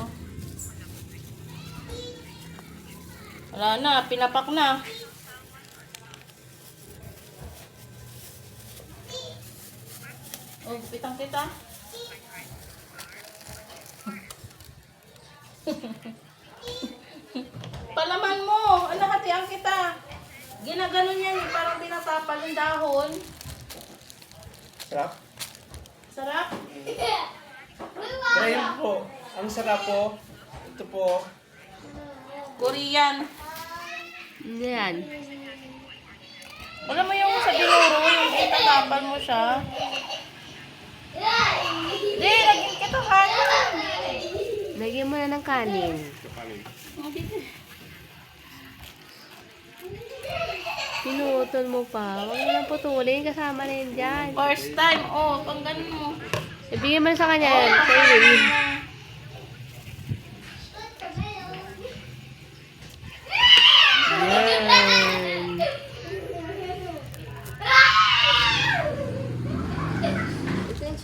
oh. Wala na, pinapak na. Oh, pitang kita. Palaman mo, ano hatian kita. Ginaganon yan, eh, parang binatapal yung dahon. Sarap? Sarap? Try po. Ang sarap po. Ito po. Korean. Yan. Alam mo yung sa binuro, yung itatapal mo siya. Hindi, lagyan kita kanin. Lagyan mo na ng kanin. Pinutol mo pa. Huwag mo lang putulin. Kasama na yun dyan. First time, oh, pang ganun mo. Ibigay mo sa kanya yan. Sa iyo.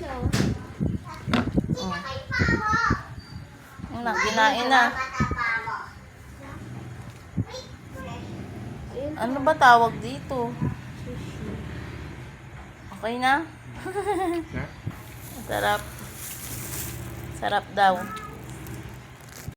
Siya, oh. Yun na, ginain na. Ano ba tawag dito? Okay na? Sarap. Sarap daw.